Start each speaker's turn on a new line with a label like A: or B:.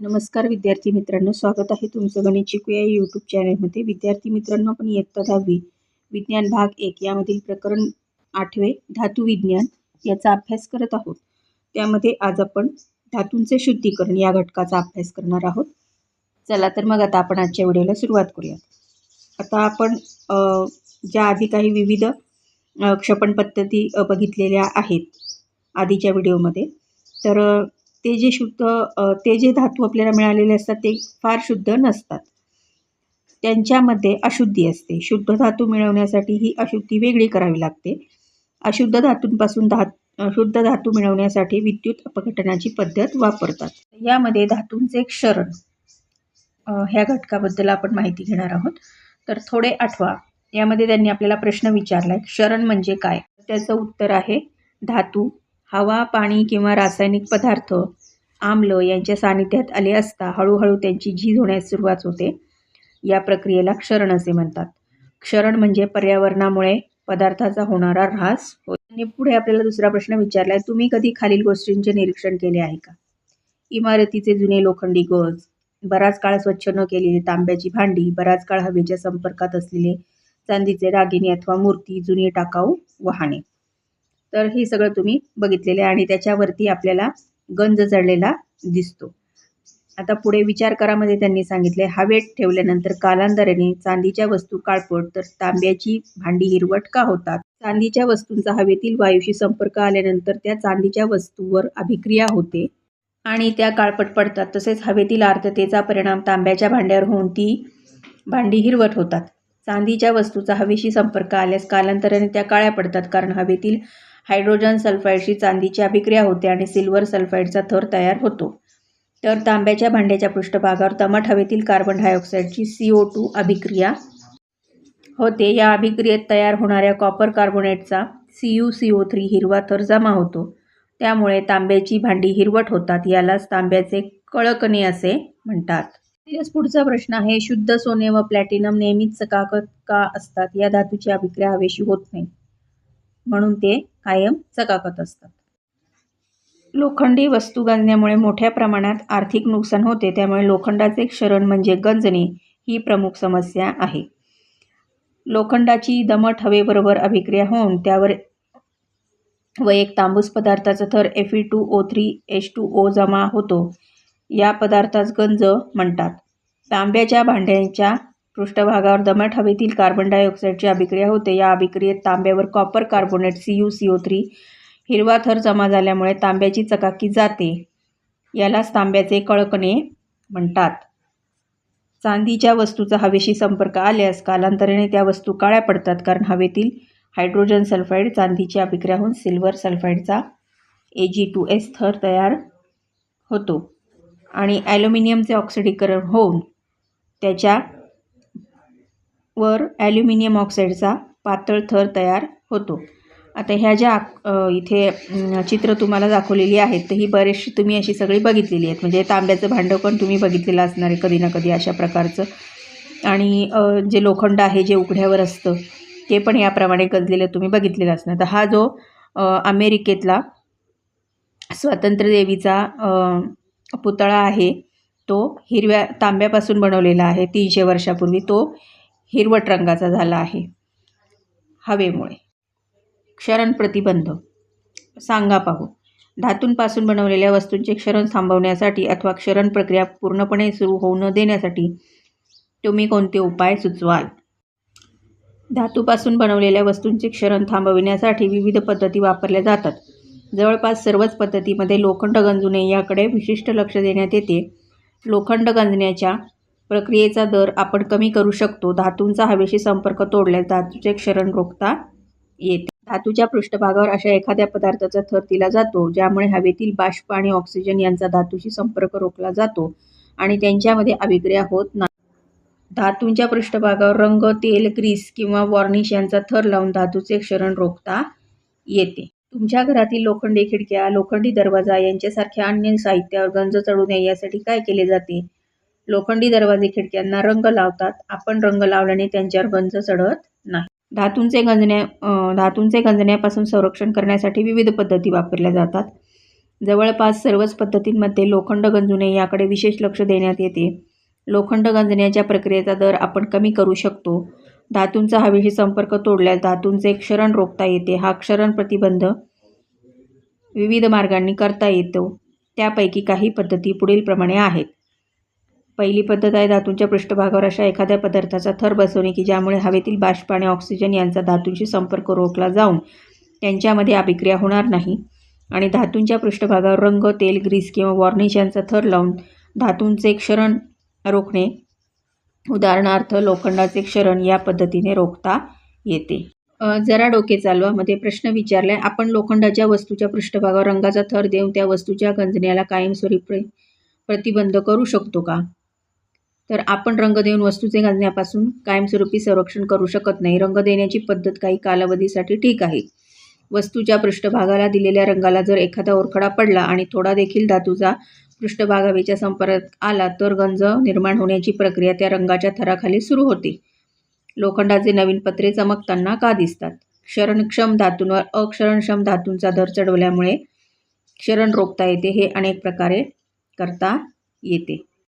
A: नमस्कार विद्यार्थी मित्रांनो स्वागत आहे तुमचं गणित शिकूया यूट्यूब चॅनलमध्ये विद्यार्थी मित्रांनो आपण इयत्ता दहावी विज्ञान भाग एक यामधील प्रकरण आठवे धातू विज्ञान याचा अभ्यास करत आहोत. त्यामध्ये आज आपण धातूंचे शुद्धीकरण या घटकाचा अभ्यास करणार आहोत. चला तर मग आता आपण आजच्या व्हिडिओला सुरुवात करूयात. आता आपण ज्या आधी काही विविध क्षपण पद्धती बघितलेल्या आहेत आधीच्या व्हिडिओमध्ये तर ते जे शुद्ध ते जे धातू आपल्याला मिळालेले असतात ते फार शुद्ध नसतात. त्यांच्यामध्ये अशुद्धी असते. शुद्ध धातू मिळवण्यासाठी ही अशुद्धी वेगळी करावी लागते. अशुद्ध धातूंपासून धात शुद्ध धातू मिळवण्यासाठी विद्युत अपघटनाची पद्धत वापरतात. यामध्ये धातूंचे क्षरण ह्या घटकाबद्दल आपण माहिती घेणार आहोत. तर थोडे आठवा. यामध्ये त्यांनी आपल्याला प्रश्न विचारला आहे क्षरण म्हणजे काय? त्याचं उत्तर आहे धातू हवा पाणी किंवा रासायनिक पदार्थ आम्ल यांच्या सानिध्यात आले असता हळूहळू त्यांची झीज होण्यास सुरुवात होते. या प्रक्रियेला क्षरण असे म्हणतात. क्षरण म्हणजे पर्यावरणामुळे पदार्थाचा होणारा ऱ्हास होय. पुढे आपल्याला दुसरा प्रश्न विचारला आहे तुम्ही कधी खालील गोष्टींचे निरीक्षण केले आहे का? इमारतीचे जुने लोखंडी गज बराच काळ स्वच्छ न केलेली तांब्याची भांडी बराच काळ हवेच्या संपर्कात असलेले चांदीचे दागिने अथवा मूर्ती जुनी टाकाऊ वाहने. तर हे सगळं तुम्ही बघितलेले आहे आणि त्याच्यावरती आपल्याला गंज चढलेला दिसतो. आता पुढे विचार करामध्ये त्यांनी सांगितले हवेत ठेवल्यानंतर कालांतराने चांदीच्या वस्तू काळपट तर तांब्याची भांडी हिरवट का होतात? चांदीच्या वस्तूंचा हवेतील वायूशी संपर्क आल्यानंतर त्या चांदीच्या वस्तूवर अभिक्रिया होते आणि त्या काळपट पडतात. तसेच हवेतील आर्द्रतेचा परिणाम तांब्याच्या भांड्यावर होऊन ती भांडी हिरवट होतात. चांदीच्या वस्तूचा हवेशी संपर्क आल्यास कालांतराने त्या काळ्या पडतात कारण हवेतील हायड्रोजन सल्फाईडशी चांदीची अभिक्रिया होते आणि सिल्वर सल्फाईडचा थर तयार होतो. तर तांब्याच्या भांड्याच्या पृष्ठभागावर दमट हवेतील कार्बन डायऑक्साईडची सी ओ टू अभिक्रिया होते. या अभिक्रियेत तयार होणाऱ्या copper कार्बोनेटचा C U C O three हिरवा थर जमा होतो. त्यामुळे तांब्याची भांडी हिरवट होतात यालाच तांब्याचे कळकणे असे म्हणतात. पुढचा प्रश्न आहे शुद्ध सोने व प्लॅटिनम नेहमीच चकाकत का असतात? या धातूची अभिक्रिया हवेशी होत नाही. म्हणून ते कायम चकाकत असतात. लोखंडी वस्तू गंजण्यामुळे मोठ्या प्रमाणात आर्थिक नुकसान होते. त्यामुळे लोखंडाचे क्षरण म्हणजे गंजणे ही प्रमुख समस्या आहे. लोखंडाची दमट हवेबरोबर अभिक्रिया होऊन त्यावर व एक तांबूस पदार्थाचा थर F E two O three H two O जमा होतो. या पदार्थास गंज म्हणतात. तांब्याच्या भांड्यांच्या पृष्ठभागावर दमट हवेतील कार्बन डायऑक्साईडची अभिक्रिया होते. या अभिक्रियेत तांब्यावर copper carbonate C U C O three हिरवा थर जमा झाल्यामुळे तांब्याची चकाकी जाते. यालाच तांब्याचे कळकणे म्हणतात. चांदीच्या वस्तूचा हवेशी संपर्क आल्यास कालांतराने त्या वस्तू काळ्या पडतात कारण हवेतील हायड्रोजन सल्फाईड चांदीची अभिक्रिया होऊन सिल्वर सल्फाईडचा ए जी टू एस थर तयार होतो. आणि ॲल्युमिनियमचे ऑक्सिडीकरण होऊन त्याच्या वर ॲल्युमिनियम ऑक्साईडचा पातळ थर तयार होतो. आता ह्या ज्या इथे चित्र तुम्हाला दाखवलेली आहेत तर ही बरेचशी तुम्ही अशी सगळी बघितलेली आहेत. म्हणजे तांब्याचं भांडं पण तुम्ही बघितलेलं असणार आहे कधी ना कधी अशा प्रकारचं. आणि जे लोखंड आहे जे उघड्यावर असतं ते पण याप्रमाणे गजलेलं तुम्ही बघितलेलं असणार. तर हा जो अमेरिकेतला स्वातंत्र्यदेवीचा पुतळा आहे तो हिरव्या तांब्यापासून बनवलेला आहे तीनशे वर्षापूर्वी. तो हिरवट रंगाचा झाला आहे. हवेमुळे. क्षरण प्रतिबंध. सांगा पाहू. धातूंपासून बनवलेल्या वस्तूंचे क्षरण थांबवण्यासाठी अथवा क्षरण प्रक्रिया पूर्णपणे सुरू होऊ न देण्यासाठी तुम्ही कोणते उपाय सुचवाल? धातूपासून बनवलेल्या वस्तूंचे क्षरण थांबविण्यासाठी विविध पद्धती वापरल्या जातात. जवळपास सर्वच पद्धतीमध्ये लोखंड गंजू नये याकडे विशिष्ट लक्ष देण्यात येते. लोखंड गंजण्याच्या प्रक्रियेचा दर आपण कमी करू शकतो. धातूंचा हवेशी संपर्क तोडल्यास धातूचे क्षरण रोखता येते. धातूच्या पृष्ठभागावर अशा एखाद्या पदार्थाचा थर दिला जातो ज्यामुळे हवेतील बाष्प आणि ऑक्सिजन यांचा धातूशी संपर्क रोखला जातो आणि त्यांच्यामध्ये अभिक्रिया होत नाही. धातूंच्या पृष्ठभागावर रंग तेल ग्रीस किंवा वॉर्निश यांचा थर लावून धातूचे क्षरण रोखता येते. तुमच्या घरातील लोखंडी खिडक्या लोखंडी दरवाजा यांच्यासारख्या अन्य साहित्यावर गंज चढू नये यासाठी काय केले जाते? लोखंडी दरवाजे खिडक्यांना रंग लावतात. आपण रंग लावल्याने त्यांच्यावर गंज चढत नाही. धातूंचे गंजण्या धातूंचे गंजण्यापासून संरक्षण करण्यासाठी विविध पद्धती वापरल्या जातात. जवळपास सर्वच पद्धतींमध्ये लोखंड गंजू नये याकडे विशेष लक्ष देण्यात येते. लोखंड गंजण्याच्या प्रक्रियेचा दर आपण कमी करू शकतो. धातूंचा हवेशी संपर्क तोडल्यास धातूंचे क्षरण रोखता येते. हा क्षरण प्रतिबंध विविध मार्गांनी करता येतो. त्यापैकी काही पद्धती पुढीलप्रमाणे आहेत. पहिली पद्धत आहे धातूंच्या पृष्ठभागावर अशा एखाद्या पदार्थाचा थर बसवणे की ज्यामुळे हवेतील बाष्प आणि ऑक्सिजन यांचा धातूंशी संपर्क रोखला जाऊन त्यांच्यामध्ये अभिक्रिया होणार नाही. आणि धातूंच्या पृष्ठभागावर रंग तेल ग्रीस किंवा वॉर्निश यांचा थर लावून धातूंचे क्षरण रोखणे उदाहरणार्थ लोखंडाचे क्षरण या पद्धतीने रोखता येते. जरा डोके चालवामध्ये प्रश्न विचारलाय आपण लोखंडाच्या वस्तूच्या पृष्ठभागावर रंगाचा थर देऊन त्या वस्तूच्या गंजण्याला कायमस्वरूपी प्रतिबंध करू शकतो का? तर आपण रंग देऊन वस्तूचे घालण्यापासून कायमस्वरूपी संरक्षण करू शकत नाही. रंग देण्याची पद्धत काही कालावधीसाठी ठीक आहे. वस्तूच्या पृष्ठभागाला दिलेल्या रंगाला जर एखादा ओरखडा पडला आणि थोडा देखील धातूचा पृष्ठभाग हवेच्या संपर्कात आला तर गंज निर्माण होण्याची प्रक्रिया त्या रंगाच्या थराखाली सुरू होते. लोखंडाचे नवीन पत्रे चमकताना का दिसतात? क्षरणक्षम धातूंवर अक्षरणक्षम धातूंचा दर चढवल्यामुळे क्षरण रोखता येते हे अनेक प्रकारे करता येते.